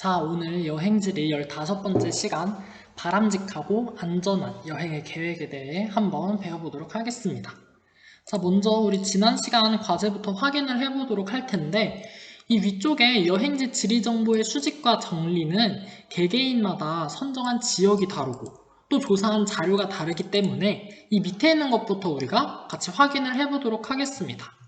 자, 오늘 여행지리 15번째 시간 바람직하고 안전한 여행의 계획에 대해 한번 배워보도록 하겠습니다. 자, 먼저 우리 지난 시간 과제부터 확인을 해보도록 할 텐데 이 위쪽에 여행지 지리 정보의 수집과 정리는 개개인마다 선정한 지역이 다르고 또 조사한 자료가 다르기 때문에 이 밑에 있는 것부터 우리가 같이 확인을 해보도록 하겠습니다.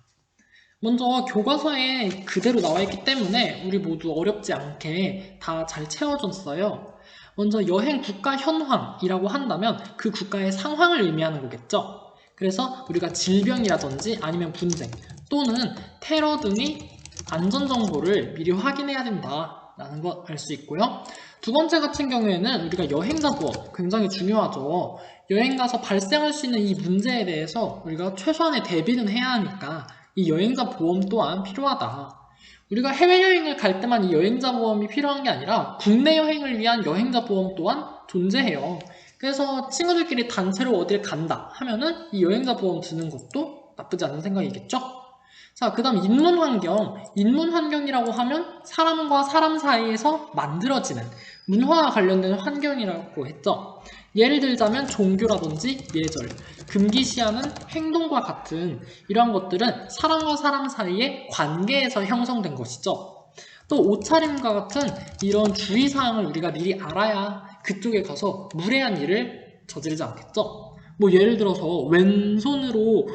먼저 교과서에 그대로 나와 있기 때문에 우리 모두 어렵지 않게 다 잘 채워졌어요. 먼저 여행 국가 현황이라고 한다면 그 국가의 상황을 의미하는 거겠죠. 그래서 우리가 질병이라든지 아니면 분쟁 또는 테러 등의 안전 정보를 미리 확인해야 된다라는 것 알 수 있고요. 두 번째 같은 경우에는 우리가 여행자 보험 굉장히 중요하죠. 여행 가서 발생할 수 있는 이 문제에 대해서 우리가 최소한의 대비는 해야 하니까 이 여행자 보험 또한 필요하다. 우리가 해외여행을 갈 때만 이 여행자 보험이 필요한 게 아니라 국내 여행을 위한 여행자 보험 또한 존재해요. 그래서 친구들끼리 단체로 어딜 간다 하면은 이 여행자 보험 드는 것도 나쁘지 않은 생각이겠죠? 자, 그 다음 인문 환경. 인문 환경이라고 하면 사람과 사람 사이에서 만들어지는 문화와 관련된 환경이라고 했죠. 예를 들자면 종교라든지 예절, 금기시하는 행동과 같은 이러한 것들은 사람과 사람 사이의 관계에서 형성된 것이죠. 또 옷차림과 같은 이런 주의사항을 우리가 미리 알아야 그쪽에 가서 무례한 일을 저지르지 않겠죠. 뭐 예를 들어서 왼손으로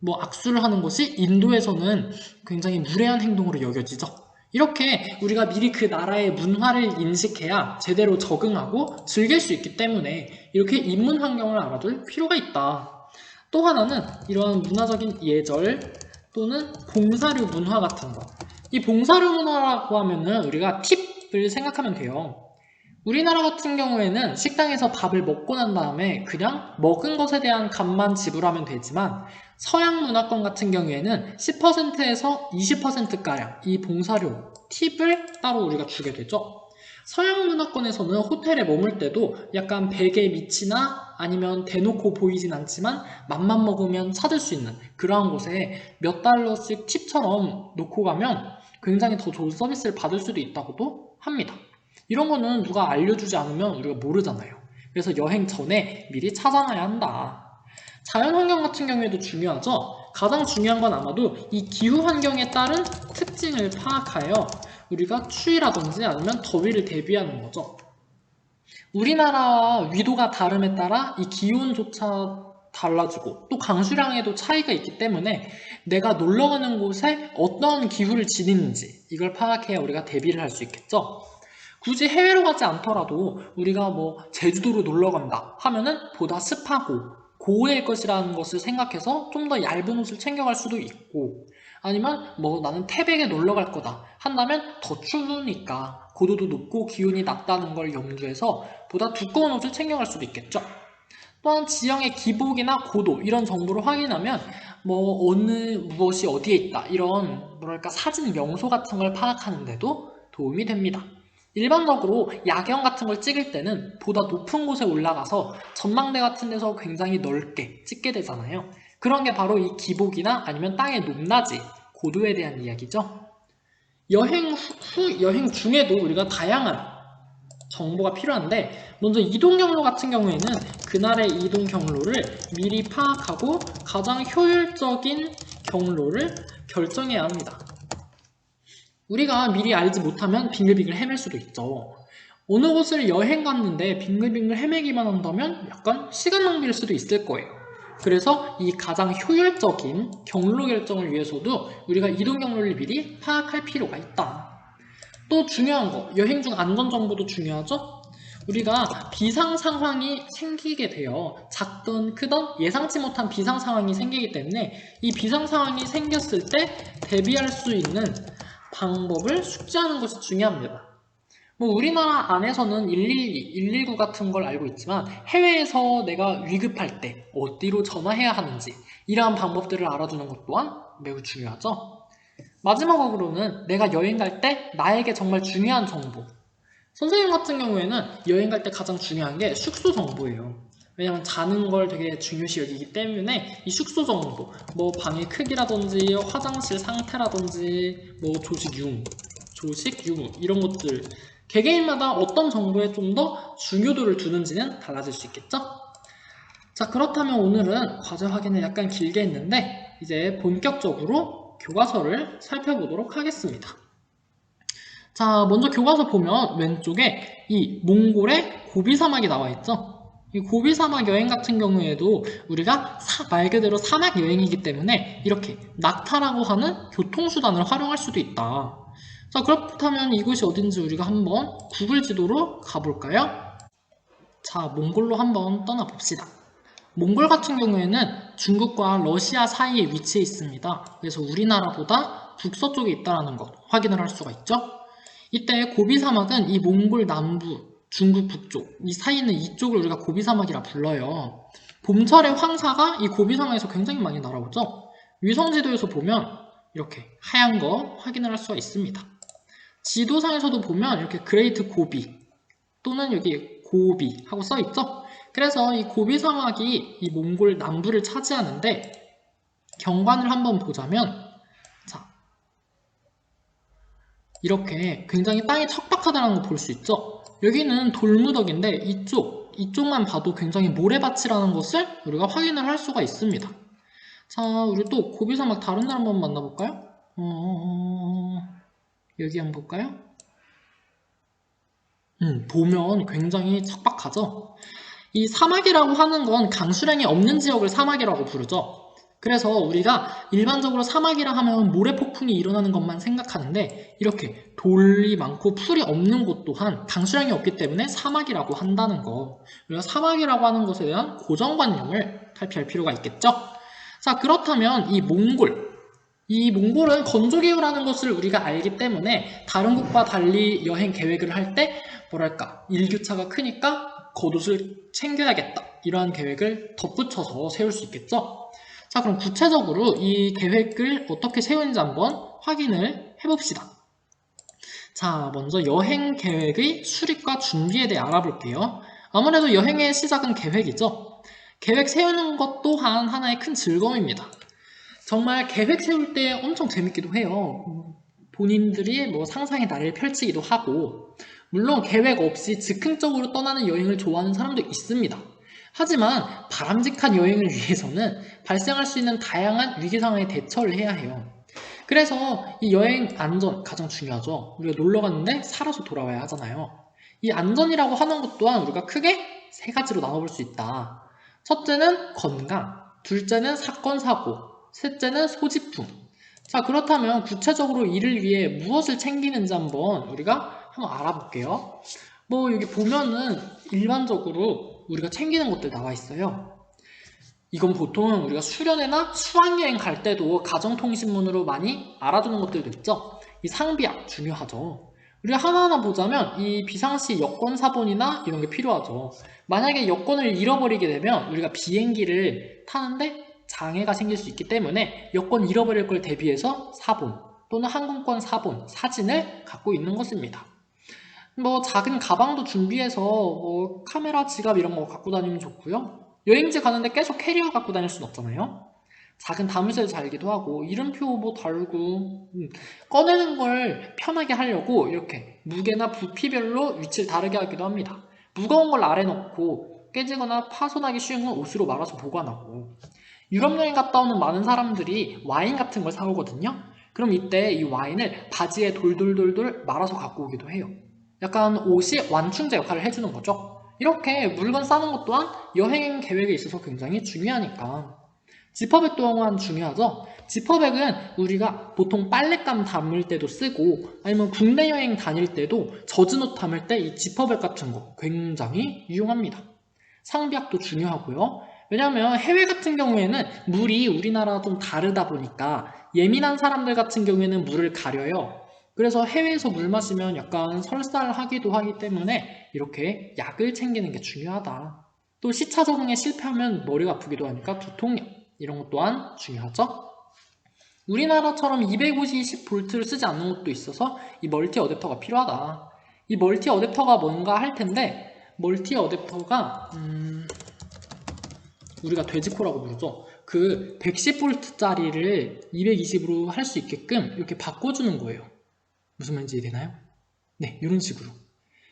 뭐 악수를 하는 것이 인도에서는 굉장히 무례한 행동으로 여겨지죠. 이렇게 우리가 미리 그 나라의 문화를 인식해야 제대로 적응하고 즐길 수 있기 때문에 이렇게 인문 환경을 알아둘 필요가 있다. 또 하나는 이러한 문화적인 예절 또는 봉사류 문화 같은 거. 이 봉사류 문화라고 하면은 우리가 팁을 생각하면 돼요. 우리나라 같은 경우에는 식당에서 밥을 먹고 난 다음에 그냥 먹은 것에 대한 값만 지불하면 되지만 서양 문화권 같은 경우에는 10%에서 20%가량 이 봉사료, 팁을 따로 우리가 주게 되죠. 서양 문화권에서는 호텔에 머물 때도 약간 베개 밑이나 아니면 대놓고 보이진 않지만 맘만 먹으면 찾을 수 있는 그러한 곳에 몇 달러씩 팁처럼 놓고 가면 굉장히 더 좋은 서비스를 받을 수도 있다고도 합니다. 이런 거는 누가 알려주지 않으면 우리가 모르잖아요. 그래서 여행 전에 미리 찾아놔야 한다. 자연 환경 같은 경우에도 중요하죠. 가장 중요한 건 아마도 이 기후 환경에 따른 특징을 파악하여 우리가 추위라든지 아니면 더위를 대비하는 거죠. 우리나라와 위도가 다름에 따라 이 기온조차 달라지고 또 강수량에도 차이가 있기 때문에 내가 놀러 가는 곳에 어떤 기후를 지니는지 이걸 파악해야 우리가 대비를 할 수 있겠죠. 굳이 해외로 가지 않더라도 우리가 뭐 제주도로 놀러 간다 하면은 보다 습하고 고해일 것이라는 것을 생각해서 좀 더 얇은 옷을 챙겨갈 수도 있고 아니면 뭐 나는 태백에 놀러 갈 거다 한다면 더 추우니까 고도도 높고 기온이 낮다는 걸 염두해서 보다 두꺼운 옷을 챙겨갈 수도 있겠죠. 또한 지형의 기복이나 고도 이런 정보를 확인하면 뭐 어느 무엇이 어디에 있다 이런 뭐랄까 사진 명소 같은 걸 파악하는데도 도움이 됩니다. 일반적으로 야경 같은 걸 찍을 때는 보다 높은 곳에 올라가서 전망대 같은 데서 굉장히 넓게 찍게 되잖아요. 그런 게 바로 이 기복이나 아니면 땅의 높낮이, 고도에 대한 이야기죠. 여행 후, 여행 중에도 우리가 다양한 정보가 필요한데 먼저 이동 경로 같은 경우에는 그날의 이동 경로를 미리 파악하고 가장 효율적인 경로를 결정해야 합니다. 우리가 미리 알지 못하면 빙글빙글 헤맬 수도 있죠. 어느 곳을 여행 갔는데 빙글빙글 헤매기만 한다면 약간 시간 낭비일 수도 있을 거예요. 그래서 이 가장 효율적인 경로 결정을 위해서도 우리가 이동 경로를 미리 파악할 필요가 있다. 또 중요한 거, 여행 중 안전 정보도 중요하죠? 우리가 비상 상황이 생기게 되어 작든 크든 예상치 못한 비상 상황이 생기기 때문에 이 비상 상황이 생겼을 때 대비할 수 있는 방법을 숙지하는 것이 중요합니다. 뭐 우리나라 안에서는 112, 119 같은 걸 알고 있지만 해외에서 내가 위급할 때 어디로 전화해야 하는지 이러한 방법들을 알아두는 것 또한 매우 중요하죠. 마지막으로는 내가 여행 갈 때 나에게 정말 중요한 정보 선생님 같은 경우에는 여행 갈 때 가장 중요한 게 숙소 정보예요. 왜냐면 자는 걸 되게 중요시 여기기 때문에 이 숙소 정도 뭐 방의 크기라든지 화장실 상태라든지 뭐 조식 유무 조식 유무 이런 것들 개개인마다 어떤 정보에 좀 더 중요도를 두는지는 달라질 수 있겠죠? 자, 그렇다면 오늘은 과제 확인을 약간 길게 했는데 이제 본격적으로 교과서를 살펴보도록 하겠습니다. 자, 먼저 교과서 보면 왼쪽에 이 몽골의 고비 사막이 나와 있죠? 이 고비 사막 여행 같은 경우에도 우리가 사- 말 그대로 사막 여행이기 때문에 이렇게 낙타라고 하는 교통수단을 활용할 수도 있다. 자, 그렇다면 이곳이 어딘지 우리가 한번 구글 지도로 가볼까요? 자, 몽골로 한번 떠나봅시다. 몽골 같은 경우에는 중국과 러시아 사이에 위치해 있습니다. 그래서 우리나라보다 북서쪽에 있다는 것 확인을 할 수가 있죠. 이때 고비 사막은 이 몽골 남부, 중국 북쪽 이 사이에 있는 이쪽을 우리가 고비 사막이라 불러요. 봄철에 황사가 이 고비 사막에서 굉장히 많이 날아오죠. 위성 지도에서 보면 이렇게 하얀 거 확인을 할 수가 있습니다. 지도상에서도 보면 이렇게 그레이트 고비 또는 여기 고비 하고 써 있죠. 그래서 이 고비 사막이 이 몽골 남부를 차지하는데 경관을 한번 보자면 자 이렇게 굉장히 땅이 척박하다는 거볼수 있죠. 여기는 돌무더기인데 이쪽 이쪽만 봐도 굉장히 모래밭이라는 것을 우리가 확인을 할 수가 있습니다. 자, 우리 또 고비 사막 다른 데 한번 만나볼까요? 어... 여기 한번 볼까요? 음, 보면 굉장히 척박하죠? 이 사막이라고 하는 건 강수량이 없는 지역을 사막이라고 부르죠. 그래서 우리가 일반적으로 사막이라 하면 모래폭풍이 일어나는 것만 생각하는데 이렇게 돌이 많고 풀이 없는 곳 또한 강수량이 없기 때문에 사막이라고 한다는 거. 우리가 사막이라고 하는 것에 대한 고정관념을 탈피할 필요가 있겠죠. 자, 그렇다면 이 몽골, 이 몽골은 건조기후라는 것을 우리가 알기 때문에 다른 국과 달리 여행 계획을 할 때 뭐랄까 일교차가 크니까 겉옷을 챙겨야겠다 이러한 계획을 덧붙여서 세울 수 있겠죠 자 그럼 구체적으로 이 계획을 어떻게 세우는지 한번 확인을 해봅시다 자 먼저 여행 계획의 수립과 준비에 대해 알아볼게요 아무래도 여행의 시작은 계획이죠 계획 세우는 것 또한 하나의 큰 즐거움입니다 정말 계획 세울 때 엄청 재밌기도 해요. 본인들이 뭐 상상의 나래를 펼치기도 하고, 물론 계획 없이 즉흥적으로 떠나는 여행을 좋아하는 사람도 있습니다. 하지만 바람직한 여행을 위해서는 발생할 수 있는 다양한 위기 상황에 대처를 해야 해요. 그래서 이 여행 안전 가장 중요하죠. 우리가 놀러 갔는데 살아서 돌아와야 하잖아요. 이 안전이라고 하는 것 또한 우리가 크게 세 가지로 나눠볼 수 있다. 첫째는 건강, 둘째는 사건, 사고, 셋째는 소지품. 자, 그렇다면 구체적으로 이를 위해 무엇을 챙기는지 한번 우리가 한번 알아볼게요. 뭐 여기 보면은 일반적으로 우리가 챙기는 것들 나와 있어요. 이건 보통 우리가 수련회나 수학여행 갈 때도 가정통신문으로 많이 알아두는 것들도 있죠. 이 상비약 중요하죠. 우리가 하나하나 보자면 이 비상시 여권 사본이나 이런 게 필요하죠. 만약에 여권을 잃어버리게 되면 우리가 비행기를 타는데 장애가 생길 수 있기 때문에 여권 잃어버릴 걸 대비해서 사본 또는 항공권 사본, 사진을 갖고 있는 것입니다. 뭐 작은 가방도 준비해서 뭐 카메라, 지갑 이런 거 갖고 다니면 좋고요. 여행지 가는데 계속 캐리어 갖고 다닐 순 없잖아요. 작은 담요새 달기도 하고 이름표 뭐 달고 음, 꺼내는 걸 편하게 하려고 이렇게 무게나 부피별로 위치를 다르게 하기도 합니다. 무거운 걸 아래 넣고 깨지거나 파손하기 쉬운 건 옷으로 말아서 보관하고 유럽 여행 갔다 오는 많은 사람들이 와인 같은 걸 사오거든요. 그럼 이때 이 와인을 바지에 돌돌돌돌 말아서 갖고 오기도 해요. 약간 옷이 완충제 역할을 해주는 거죠. 이렇게 물건 싸는 것 또한 여행 계획에 있어서 굉장히 중요하니까. 지퍼백 또한 중요하죠. 지퍼백은 우리가 보통 빨랫감 담을 때도 쓰고 아니면 국내 여행 다닐 때도 젖은 옷 담을 때 이 지퍼백 같은 거 굉장히 유용합니다. 상비약도 중요하고요. 왜냐하면 해외 같은 경우에는 물이 우리나라와 좀 다르다 보니까 예민한 사람들 같은 경우에는 물을 가려요. 그래서 해외에서 물 마시면 약간 설사하기도 하기 때문에 이렇게 약을 챙기는 게 중요하다. 또 시차 적응에 실패하면 머리가 아프기도 하니까 두통약 이런 것 또한 중요하죠. 우리나라처럼 250V를 쓰지 않는 곳도 있어서 이 멀티 어댑터가 필요하다. 이 멀티 어댑터가 뭔가 할 텐데 멀티 어댑터가 음... 우리가 돼지코라고 부르죠. 그 110V짜리를 220으로 할 수 있게끔 이렇게 바꿔주는 거예요. 무슨 말인지 이해되나요? 네, 이런 식으로.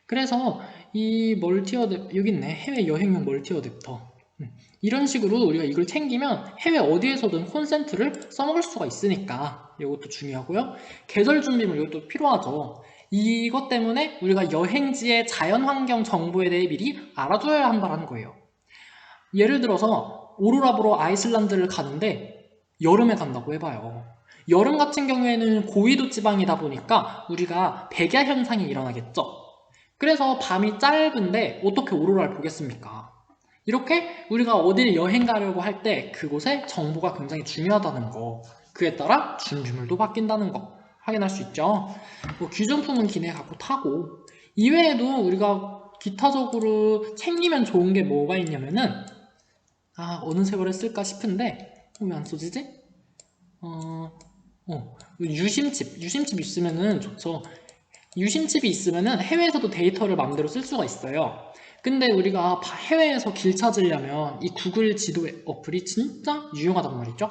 그래서 이 멀티 어댑 여기 있네. 해외 여행용 멀티 어댑터. 음, 이런 식으로 우리가 이걸 챙기면 해외 어디에서든 콘센트를 써먹을 수가 있으니까 이것도 중요하고요. 계절 준비물 이것도 필요하죠. 이것 때문에 우리가 여행지의 자연환경 정보에 대해 미리 알아줘야 한다는 거예요. 예를 들어서 오로라 보러 아이슬란드를 가는데 여름에 간다고 해봐요 여름 같은 경우에는 고위도 지방이다 보니까 우리가 백야 현상이 일어나겠죠. 그래서 밤이 짧은데 어떻게 오로라를 보겠습니까? 이렇게 우리가 어딜 여행 가려고 할 때 그곳의 정보가 굉장히 중요하다는 거. 그에 따라 준비물도 바뀐다는 거. 확인할 수 있죠? 뭐 귀중품은 기내 갖고 타고. 이외에도 우리가 기타적으로 챙기면 좋은 게 뭐가 있냐면은 아 어느 색으로 쓸까 싶은데 왜 안 써지지? 어, 어 유심칩 유심칩 있으면은 좋죠 유심칩이 있으면은 해외에서도 데이터를 마음대로 쓸 수가 있어요. 근데 우리가 해외에서 길 찾으려면 이 구글 지도 어플이 진짜 유용하단 말이죠.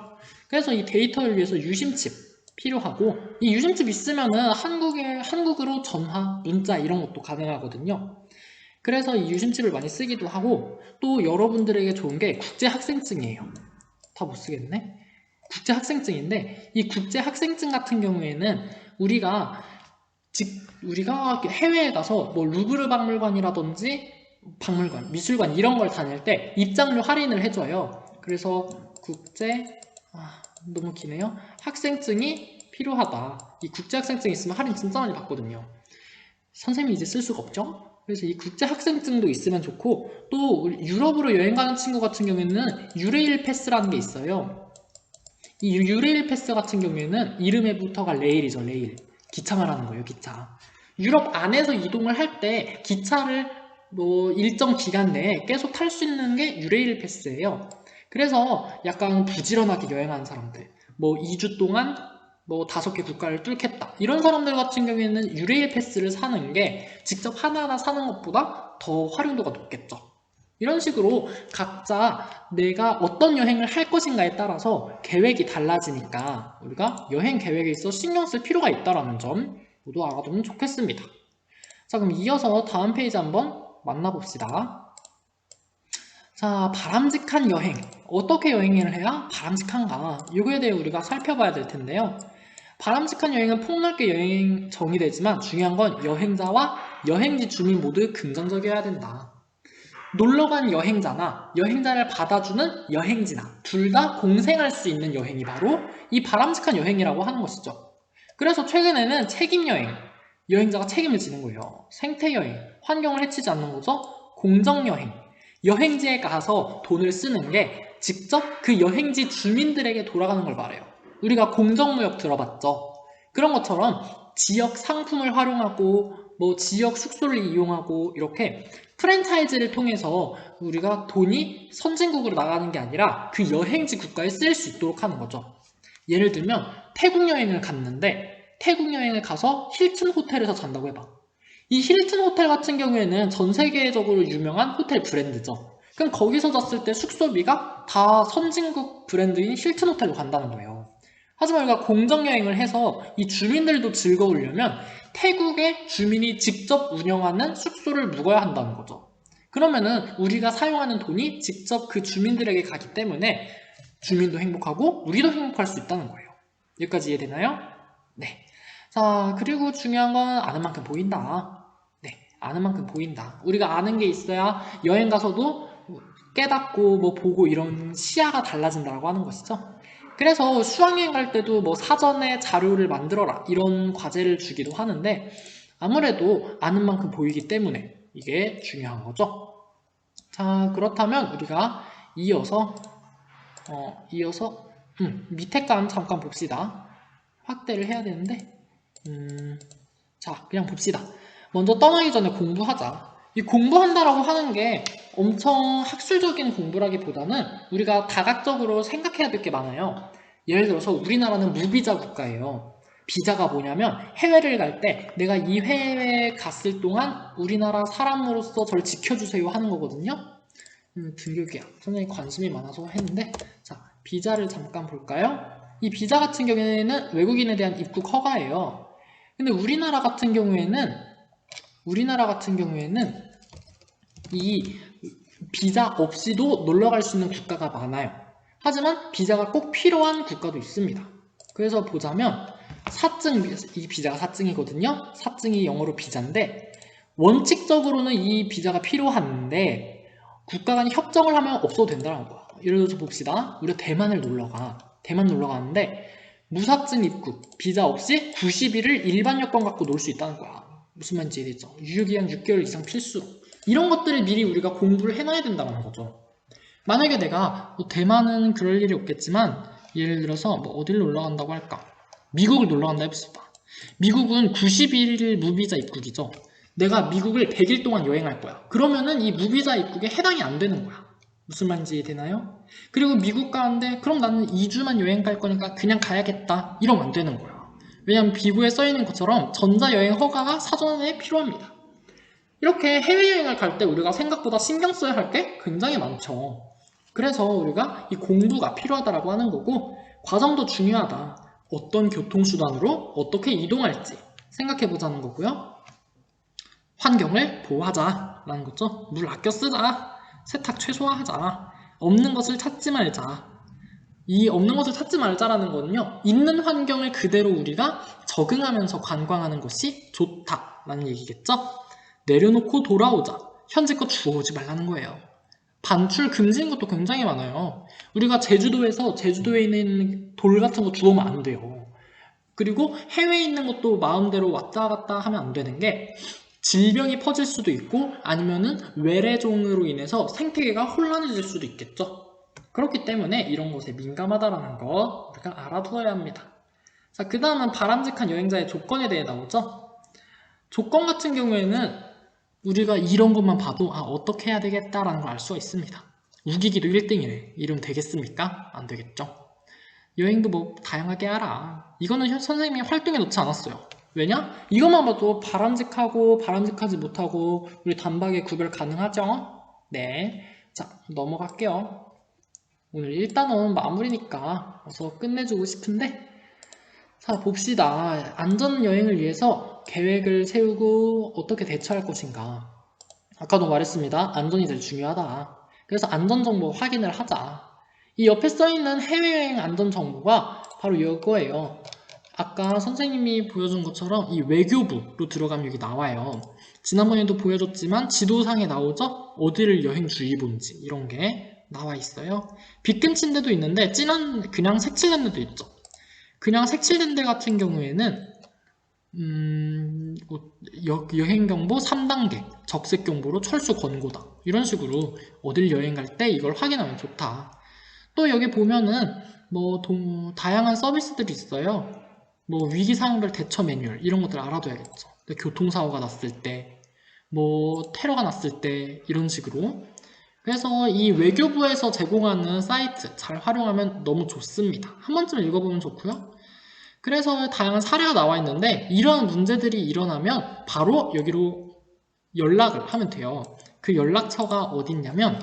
그래서 이 데이터를 위해서 유심칩 필요하고 이 유심칩 있으면은 한국에 한국으로 전화, 문자 이런 것도 가능하거든요. 그래서 이 유심칩을 많이 쓰기도 하고 또 여러분들에게 좋은 게 국제 학생증이에요. 다 못 쓰겠네. 국제 학생증인데 이 국제 학생증 같은 경우에는 우리가 즉 우리가 해외에 가서 뭐 루브르 박물관이라든지 박물관, 미술관 이런 걸 다닐 때 입장료 할인을 해줘요. 그래서 국제 아, 너무 기네요. 학생증이 필요하다. 이 국제 학생증 있으면 할인 진짜 많이 받거든요. 선생님이 이제 쓸 수가 없죠. 그래서 이 국제 학생증도 있으면 좋고 또 유럽으로 여행 가는 친구 같은 경우에는 유레일 패스라는 게 있어요. 이 유레일 패스 같은 경우에는 이름에 부터가 레일이죠, 레일. 기차 말하는 거예요, 기차. 유럽 안에서 이동을 할 때 기차를 뭐 일정 기간 내에 계속 탈 수 있는 게 유레일 패스예요. 그래서 약간 부지런하게 여행하는 사람들, 뭐 2주 동안 뭐 다섯 개 국가를 뚫겠다. 이런 사람들 같은 경우에는 유레일 패스를 사는 게 직접 하나하나 사는 것보다 더 활용도가 높겠죠. 이런 식으로 각자 내가 어떤 여행을 할 것인가에 따라서 계획이 달라지니까 우리가 여행 계획에 있어 신경 쓸 필요가 있다는 점 모두 알아두면 좋겠습니다. 자 그럼 이어서 다음 페이지 한번 만나봅시다. 자 바람직한 여행 어떻게 여행을 해야 바람직한가 이거에 대해 우리가 살펴봐야 될 텐데요. 바람직한 여행은 폭넓게 여행 정의되지만 중요한 건 여행자와 여행지 주민 모두 긍정적이어야 된다. 놀러간 여행자나 여행자를 받아주는 여행지나 둘 다 공생할 수 있는 여행이 바로 이 바람직한 여행이라고 하는 것이죠. 그래서 최근에는 책임여행, 여행자가 책임을 지는 거예요. 생태여행, 환경을 해치지 않는 거죠. 공정여행, 여행지에 가서 돈을 쓰는 게 직접 그 여행지 주민들에게 돌아가는 걸 말해요. 우리가 공정무역 들어봤죠? 그런 것처럼 지역 상품을 활용하고 뭐 지역 숙소를 이용하고 이렇게 프랜차이즈를 통해서 우리가 돈이 선진국으로 나가는 게 아니라 그 여행지 국가에 쓰일 수 있도록 하는 거죠. 예를 들면 태국 여행을 갔는데 태국 여행을 가서 힐튼 호텔에서 잔다고 해봐. 이 힐튼 호텔 같은 경우에는 전 세계적으로 유명한 호텔 브랜드죠. 그럼 거기서 잤을 때 숙소비가 다 선진국 브랜드인 힐튼 호텔로 간다는 거예요. 하지만 우리가 공정여행을 해서 이 주민들도 즐거우려면 태국의 주민이 직접 운영하는 숙소를 묵어야 한다는 거죠. 그러면은 우리가 사용하는 돈이 직접 그 주민들에게 가기 때문에 주민도 행복하고 우리도 행복할 수 있다는 거예요. 여기까지 이해되나요? 네. 자, 그리고 중요한 건 아는 만큼 보인다. 네. 아는 만큼 보인다. 우리가 아는 게 있어야 여행 가서도 깨닫고 뭐 보고 이런 시야가 달라진다고 하는 것이죠. 그래서 수학여행 갈 때도 뭐 사전에 자료를 만들어라 이런 과제를 주기도 하는데 아무래도 아는 만큼 보이기 때문에 이게 중요한 거죠. 자 그렇다면 우리가 이어서 어, 이어서 음, 밑에 감 잠깐 봅시다. 확대를 해야 되는데 음, 자 그냥 봅시다. 먼저 떠나기 전에 공부하자. 이 공부한다라고 하는 게 엄청 학술적인 공부라기보다는 우리가 다각적으로 생각해야 될 게 많아요. 예를 들어서 우리나라는 무비자 국가예요. 비자가 뭐냐면 해외를 갈 때 내가 이 해외에 갔을 동안 우리나라 사람으로서 저를 지켜주세요 하는 거거든요. 음, 등교기야. 선생님 관심이 많아서 했는데 자 비자를 잠깐 볼까요? 이 비자 같은 경우에는 외국인에 대한 입국 허가예요. 근데 우리나라 같은 경우에는 우리나라 같은 경우에는 이 비자 없이도 놀러 갈 수 있는 국가가 많아요. 하지만 비자가 꼭 필요한 국가도 있습니다. 그래서 보자면 사증, 이 비자가 사증이거든요. 사증이 영어로 비자인데 원칙적으로는 이 비자가 필요한데 국가 간이 협정을 하면 없어도 된다는 거야. 예를 들어서 봅시다. 우리가 대만을 놀러 가. 대만 놀러 가는데 무사증 입국, 비자 없이 90일을 일반 여권 갖고 놀 수 있다는 거야. 무슨 말인지 이해되죠? 유효기한 6개월 이상 필수로. 이런 것들을 미리 우리가 공부를 해놔야 된다는 거죠. 만약에 내가 뭐 대만은 그럴 일이 없겠지만 예를 들어서 뭐 어디를 놀러 간다고 할까? 미국을 놀러 간다 해봅시다. 미국은 91일 무비자 입국이죠. 내가 미국을 100일 동안 여행할 거야. 그러면은 이 무비자 입국에 해당이 안 되는 거야. 무슨 말인지 되나요? 그리고 미국 가는데 그럼 나는 2주만 여행 갈 거니까 그냥 가야겠다. 이러면 안 되는 거야. 왜냐면 비구에 써 있는 것처럼 전자여행 허가가 사전에 필요합니다. 이렇게 해외여행을 갈 때 우리가 생각보다 신경 써야 할 게 굉장히 많죠. 그래서 우리가 이 공부가 필요하다라고 하는 거고 과정도 중요하다. 어떤 교통수단으로 어떻게 이동할지 생각해 보자는 거고요. 환경을 보호하자라는 거죠. 물 아껴 쓰자. 세탁 최소화하자. 없는 것을 찾지 말자. 이 없는 것을 찾지 말자라는 거는요. 있는 환경을 그대로 우리가 적응하면서 관광하는 것이 좋다라는 얘기겠죠. 내려놓고 돌아오자. 현재껏 주워오지 말라는 거예요. 반출 금지인 것도 굉장히 많아요. 우리가 제주도에서 제주도에 있는 돌 같은 거 주워오면 안 돼요. 그리고 해외에 있는 것도 마음대로 왔다 갔다 하면 안 되는 게 질병이 퍼질 수도 있고 아니면은 외래종으로 인해서 생태계가 혼란해질 수도 있겠죠. 그렇기 때문에 이런 것에 민감하다라는 거 우리가 알아두어야 합니다. 자, 그 다음은 바람직한 여행자의 조건에 대해 나오죠. 조건 같은 경우에는 우리가 이런 것만 봐도 아, 어떻게 해야 되겠다라는 걸 알 수가 있습니다. 우기기도 1등이래. 이러면 되겠습니까? 안 되겠죠. 여행도 뭐 다양하게 하라. 이거는 선생님이 활동에 넣지 않았어요. 왜냐? 이것만 봐도 바람직하고 바람직하지 못하고 우리 단박에 구별 가능하죠? 네. 자, 넘어갈게요. 오늘 일단은 마무리니까 어서 끝내주고 싶은데 자 봅시다. 안전여행을 위해서 계획을 세우고 어떻게 대처할 것인가 아까도 말했습니다. 안전이 제일 중요하다. 그래서 안전정보 확인을 하자. 이 옆에 써있는 해외여행 안전정보가 바로 이거예요. 아까 선생님이 보여준 것처럼 이 외교부로 들어가면 여기 나와요. 지난번에도 보여줬지만 지도상에 나오죠? 어디를 여행주의본지 이런 게 나와 있어요. 빗근친 데도 있는데 진한 그냥 색칠된 데도 있죠. 그냥 색칠된 데 같은 경우에는 음, 뭐 여, 여행 경보 3단계 적색 경보로 철수 권고다 이런 식으로 어딜 여행 갈 때 이걸 확인하면 좋다. 또 여기 보면은 뭐 동, 다양한 서비스들이 있어요. 뭐 위기 상황별 대처 매뉴얼 이런 것들 알아둬야겠죠. 교통사고가 났을 때, 뭐 테러가 났을 때 이런 식으로. 그래서 이 외교부에서 제공하는 사이트 잘 활용하면 너무 좋습니다. 한 번쯤 읽어보면 좋고요. 그래서 다양한 사례가 나와 있는데 이런 문제들이 일어나면 바로 여기로 연락을 하면 돼요. 그 연락처가 어딨냐면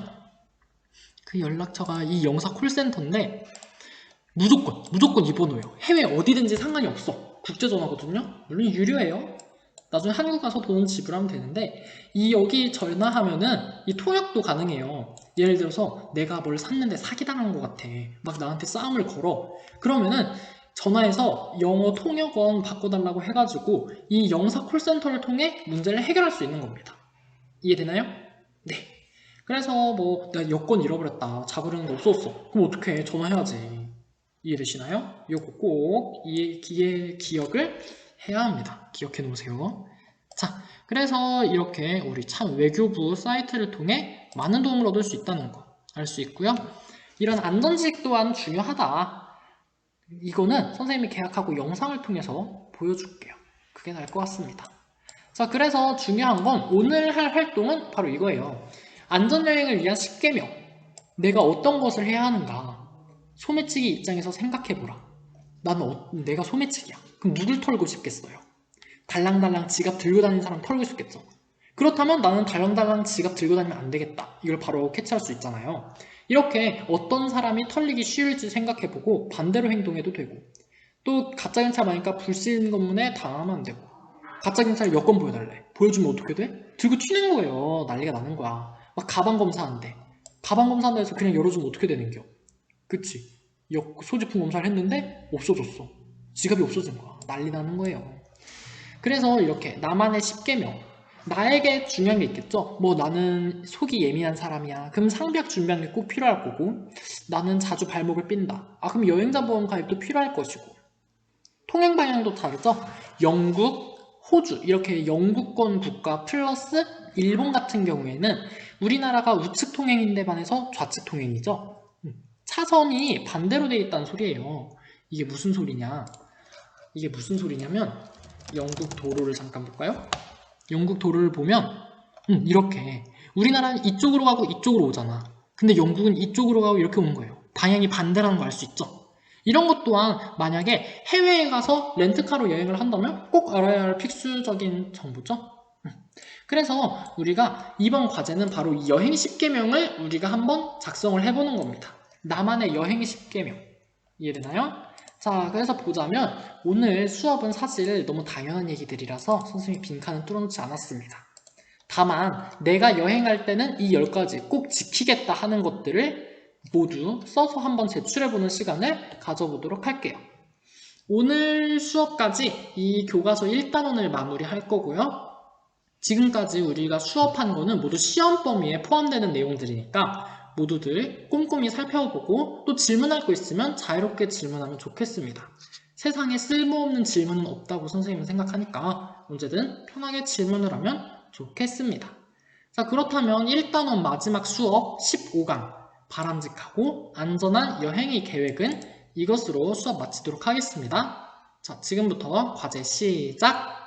그 연락처가 이 영사 콜센터인데 무조건 무조건 이 번호예요. 해외 어디든지 상관이 없어. 국제전화거든요. 물론 유료예요. 나중에 한국 가서 돈 지불하면 되는데 이 여기 전화하면은 이 통역도 가능해요. 예를 들어서 내가 뭘 샀는데 사기당한 것 같아. 막 나한테 싸움을 걸어. 그러면은 전화해서 영어 통역원 바꿔달라고 해가지고 이 영사 콜센터를 통해 문제를 해결할 수 있는 겁니다. 이해되나요? 네. 그래서 뭐 내가 여권 잃어버렸다. 잡으려는 거 없었어. 그럼 어떻게 전화해야지. 이해되시나요? 이거 꼭 이해, 기회, 기억을 해야 합니다. 기억해 놓으세요. 자, 그래서 이렇게 우리 참 외교부 사이트를 통해 많은 도움을 얻을 수 있다는 거 알 수 있고요. 이런 안전지식 또한 중요하다. 이거는 선생님이 계약하고 영상을 통해서 보여줄게요. 그게 나을 것 같습니다. 자, 그래서 중요한 건 오늘 할 활동은 바로 이거예요. 안전여행을 위한 10개명. 내가 어떤 것을 해야 하는가. 소매치기 입장에서 생각해보라. 나는 어, 내가 소매치기야. 그럼 누굴 털고 싶겠어요? 달랑달랑 지갑 들고 다니는 사람 털고 싶겠죠? 그렇다면 나는 달랑달랑 지갑 들고 다니면 안 되겠다. 이걸 바로 캐치할 수 있잖아요. 이렇게 어떤 사람이 털리기 쉬울지 생각해보고 반대로 행동해도 되고 또 가짜 경찰 많으니까 불신 검문에 당하면 안 되고 가짜 경찰 여권 보여달래. 보여주면 어떻게 돼? 들고 튀는 거예요. 난리가 나는 거야. 막 가방 검사하는데. 가방 검사한다 해서 그냥 열어주면 어떻게 되는겨? 그치? 역 소지품 검사를 했는데 없어졌어. 지갑이 없어진 거야. 난리 나는 거예요. 그래서 이렇게 나만의 10개명. 나에게 중요한 게 있겠죠? 뭐 나는 속이 예민한 사람이야. 그럼 상비약 준비하는 게 꼭 필요할 거고 나는 자주 발목을 삔다. 아 그럼 여행자 보험 가입도 필요할 것이고 통행 방향도 다르죠? 영국, 호주 이렇게 영국권 국가 플러스 일본 같은 경우에는 우리나라가 우측 통행인데 반해서 좌측 통행이죠. 음, 차선이 반대로 돼 있다는 소리예요. 이게 무슨 소리냐? 이게 무슨 소리냐면 영국 도로를 잠깐 볼까요? 영국 도로를 보면 음, 이렇게 우리나라는 이쪽으로 가고 이쪽으로 오잖아. 근데 영국은 이쪽으로 가고 이렇게 오는 거예요. 방향이 반대라는 거알수 있죠? 이런 것 또한 만약에 해외에 가서 렌트카로 여행을 한다면 꼭 알아야 할 필수적인 정보죠. 음. 그래서 우리가 이번 과제는 바로 이 여행 10개명을 우리가 한번 작성을 해보는 겁니다. 나만의 여행 10개명. 이해되나요? 자, 그래서 보자면 오늘 수업은 사실 너무 당연한 얘기들이라서 선생님이 빈칸은 뚫어놓지 않았습니다. 다만 내가 여행할 때는 이 10가지 꼭 지키겠다 하는 것들을 모두 써서 한번 제출해보는 시간을 가져보도록 할게요. 오늘 수업까지 이 교과서 1단원을 마무리할 거고요. 지금까지 우리가 수업한 거는 모두 시험 범위에 포함되는 내용들이니까 모두들 꼼꼼히 살펴보고 또 질문할 거 있으면 자유롭게 질문하면 좋겠습니다. 세상에 쓸모없는 질문은 없다고 선생님은 생각하니까 언제든 편하게 질문을 하면 좋겠습니다. 자 그렇다면 1단원 마지막 수업 15강 바람직하고 안전한 여행의 계획은 이것으로 수업 마치도록 하겠습니다. 자, 지금부터 과제 시작!